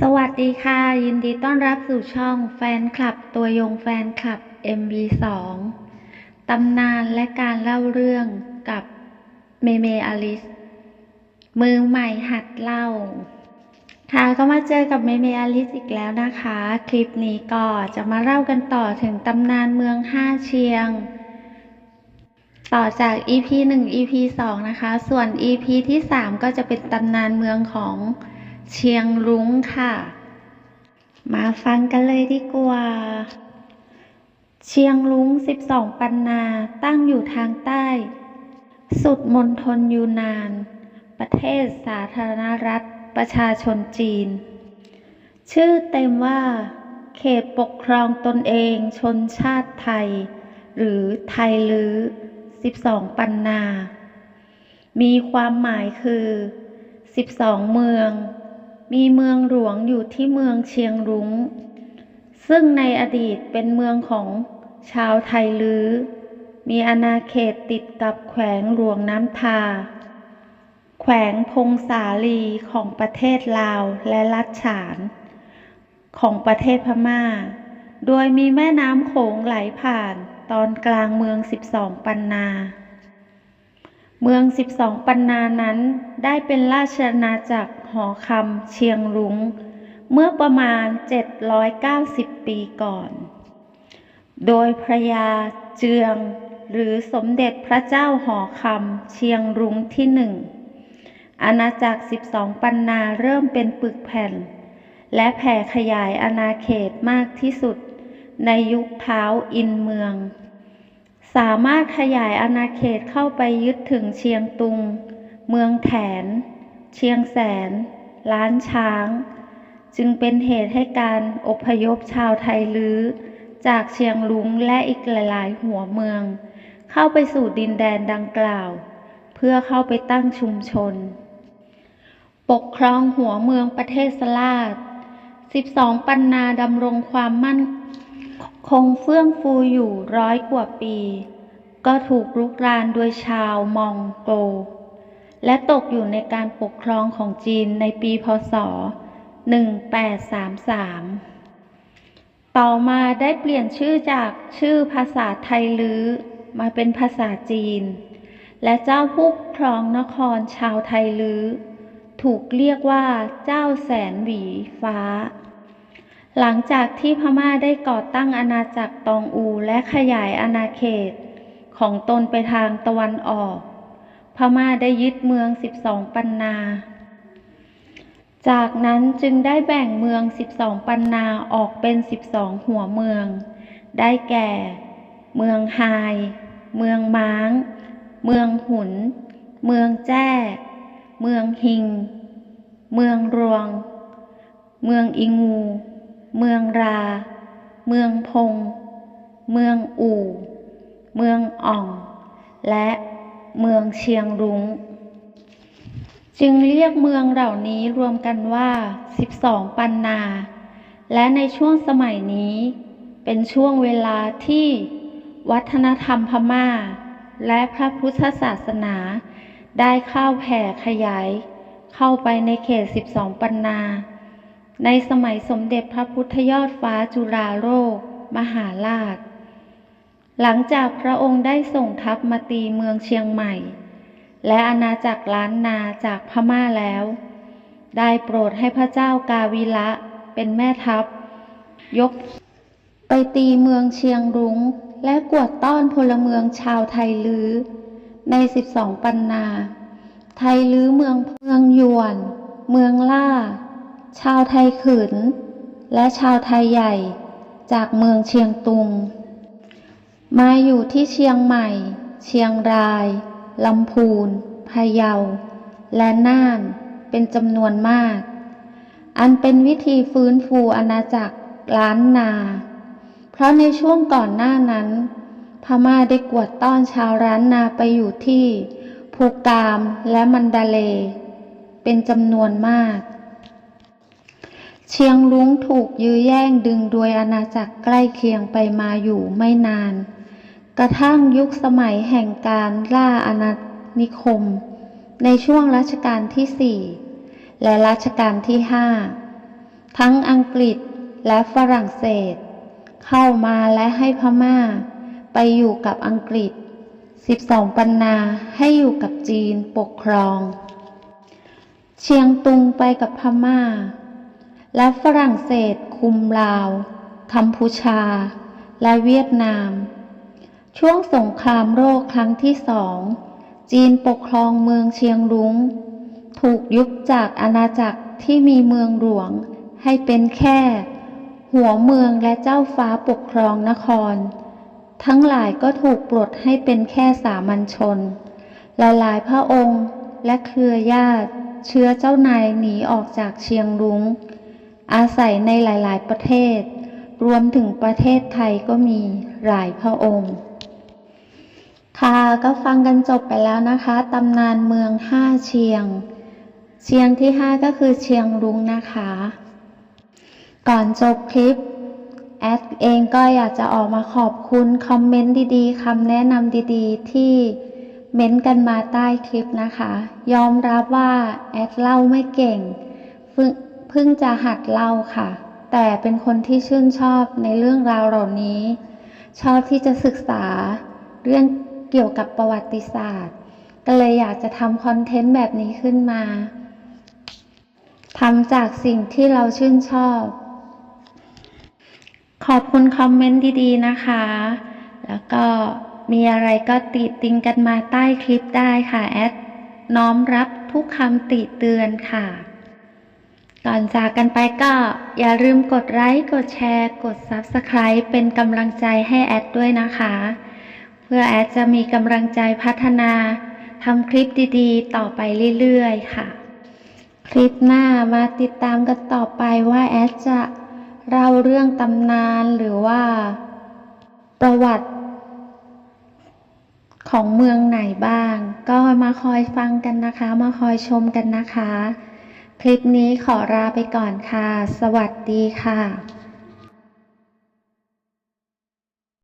สวัสดีค่ะ ยินดีต้อนรับสู่ช่องแฟนคลับ ตัวยงแฟนคลับ MV2 ตำนานและการเล่าเรื่องกับเมเมอลิส มือใหม่หัดเล่า ค่ะก็มาเจอกับเมเมอลิสอีกแล้วนะคะ คลิปนี้ก็จะมาเล่ากันต่อถึงตำนานเมืองห้าเชียง ต่อจาก EP 1 EP 2 นะคะ ส่วน EP ที่ 3 ก็จะเป็นตำนานเมืองของ เชียงรุ้งค่ะ มาฟังกันเลยดีกว่า เชียงรุ้ง 12 ปันนาตั้งอยู่ทางใต้ สุดมณฑลยูนาน ประเทศสาธารณรัฐประชาชนจีน ชื่อเต็มว่า เขตปกครองตนเองชนชาติไทย หรือไทยลื้อ12 ปันนา มีความหมายคือ 12 เมือง มีเมืองหลวงอยู่ที่เมืองเชียงรุง้ง ซึ่งในอดีตเป็นเมืองของชาวไทยลื้อ มีอาณาเขตติดกับแขวงหลวงน้ำทา แขวงพงสาลีของประเทศลาวและลัดฉาน ของประเทศพม่า โดยมีแม่น้ำโขงไหลผ่านตอนกลางเมือง 12 ปันนา เมือง 12 ปันนานั้นได้เป็นราชอาณาจักร หอคำเชียงรุง้ง เมื่อประมาณ 790 ปีก่อน โดยพระยาเจือง หรือสมเด็จพระเจ้าหอคำเชียงรุ้งที่หนึ่งอาณาจักร 12 ปันนาเริ่มเป็นปึกแผ่น และแผ่ขยายอาณาเขตมากที่สุด ในยุคเท้าอินเมือง สามารถขยายอาณาเขตเข้าไปยึดถึงเชียงตุง เมืองแถน เชียงแสน ล้านช้าง จึงเป็นเหตุให้การอพยพชาวไทยลื้อ จากเชียงรุ้งและอีกหลาย ๆ หัวเมือง เข้าไปสู่ดินแดนดังกล่าว เพื่อเข้าไปตั้งชุมชน ปกครองหัวเมืองประเทศสลาด12 ปันนาดำรงความมั่นคงเฟื่องฟูอยู่ร้อยกว่าปี ก็ถูกรุกรานโดยชาวมองโก และตกอยู่ในการปกครองของจีนในปีพศ 1833 ต่อมาได้เปลี่ยนชื่อจากชื่อภาษาไทยลื้อ มาเป็นภาษาจีน และเจ้าผู้ครองนครชาวไทยลื้อ ถูกเรียกว่าเจ้าแสนหวีฟ้า หลังจากที่พม่าได้ก่อตั้งอาณาจักรตองอูและขยายอาณาเขต ของตนไปทางตะวันออก พม่าได้ยึดเมือง 12 ปันนา จากนั้นจึงได้แบ่งเมือง 12 ปันนาออกเป็น 12 หัวเมือง ได้แก่ เมืองไฮเมืองม้าง เมืองหุน เมืองแจ้ เมืองฮิง เมืองรวง เมืองอิงู เมืองรา เมืองพง เมืองอู่ เมืองอ่อง และ เมืองเชียงรุง้ง จึงเรียกเมืองเหล่านี้รวมกันว่า 12 ปันนา และในช่วงสมัยนี้ เป็นช่วงเวลาที่วัฒนธรรมพม่า และพระพุทธศาสนา ได้เข้าแผ่ขยาย เข้าไปในเขต 12 ปันนา ในสมัยสมเด็จพระพุทธยอดฟ้าจุฬาโลกมหาราช หลังจากพระองค์ได้ส่งทัพมาตีเมืองเชียงใหม่ และอาณาจักรล้านนาจากพม่าแล้ว ได้โปรดให้พระเจ้ากาวิละเป็นแม่ทัพ ยก ไปตีเมืองเชียงรุง้ง และกวดต้อนพลเมืองชาวไทยลื้อ ใน12ปันนา ไทยลื้อเมืองเมืองยวน เมืองล่า ชาวไทยขืน และชาวไทยใหญ่จากเมืองเชียงตุง มาอยู่ที่เชียงใหม่ เชียงราย ลำพูน พะเยา และน่าน เป็นจำนวนมาก อันเป็นวิธีฟื้นฟูอาณาจักรล้านนา เพราะในช่วงก่อนหน้านั้น พม่าได้กวดต้อนชาวร้านนาไปอยู่ที่ภูกามและมันดาเล เป็นจำนวนมาก เชียงรุ้งถูกยื้อแย่งดึงโดยอาณาจักรใกล้เคียงไปมาอยู่ไม่นาน กระทั่งยุคสมัยแห่งการล่าอาณานิคม ในช่วงรัชกาลที่สี่และรัชกาลที่ห้าทั้งอังกฤษและฝรั่งเศส เข้ามาและให้พม่า ไปอยู่กับอังกฤษ 12 ปันนาให้อยู่กับจีนปกครอง เชียงตุงไปกับพม่า และฝรั่งเศสคุมลาว กัมพูชา และเวียดนาม ช่วงสงครามโลกครั้งที่สอง จีนปกครองเมืองเชียงรุง้ง ถูกยุบจากอาณาจักรที่มีเมืองหลวง ให้เป็นแค่ หัวเมืองและเจ้าฟ้าปกครองนคร ทั้งหลายก็ถูกปลดให้เป็นแค่สามัญชน หลายๆพระองค์และเครือญาติ เชื้อเจ้านายหนีออกจากเชียงรุง้ง อาศัยในหลายๆประเทศ รวมถึงประเทศไทยก็มีหลายพระองค์ ค่ะก็ฟังกันจบไปแล้วนะคะตำนานเมืองห้าเชียง เชียงที่ห้าก็คือเชียงรุ้งนะคะ ก่อนจบคลิป แอดเองก็อยากจะออกมาขอบคุณคอมเมนต์ดีๆคำแนะนำดีๆ ที่เม้นต์กันมาใต้คลิปนะคะ ยอมรับว่าแอดเล่าไม่เก่งเพิ่งเพิ่งจะหัดเล่าค่ะ แต่เป็นคนที่ชื่นชอบในเรื่องราวเหล่านี้ ชอบที่จะศึกษาเรื่อง เกี่ยวกับประวัติศาสตร์ ก็เลยอยากจะทำคอนเทนต์แบบนี้ขึ้นมาทำจากสิ่งที่เราชื่นชอบ ขอบคุณคอมเมนต์ดีๆนะคะ แล้วก็มีอะไรก็ติติงกันมาใต้คลิปได้ค่ะแอดน้อมรับทุกคำติเตือนค่ะ ก่อนจากกันไปก็อย่าลืมกดไลค์ กดแชร์ กด Subscribe เป็นกำลังใจให้แอดด้วยนะคะ เพื่อแอดจะมีกำลังใจพัฒนาทำคลิปดีๆ ต่อไปเรื่อยๆ ค่ะ คลิปหน้ามาติดตามกันต่อไปว่าแอดจะเล่าเรื่องตำนานหรือว่า ประวัติ ของเมืองไหนบ้าง ก็มาคอยฟังกันนะคะ มาคอยชมกันนะคะ คลิปนี้ขอลาไปก่อนค่ะ สวัสดีค่ะ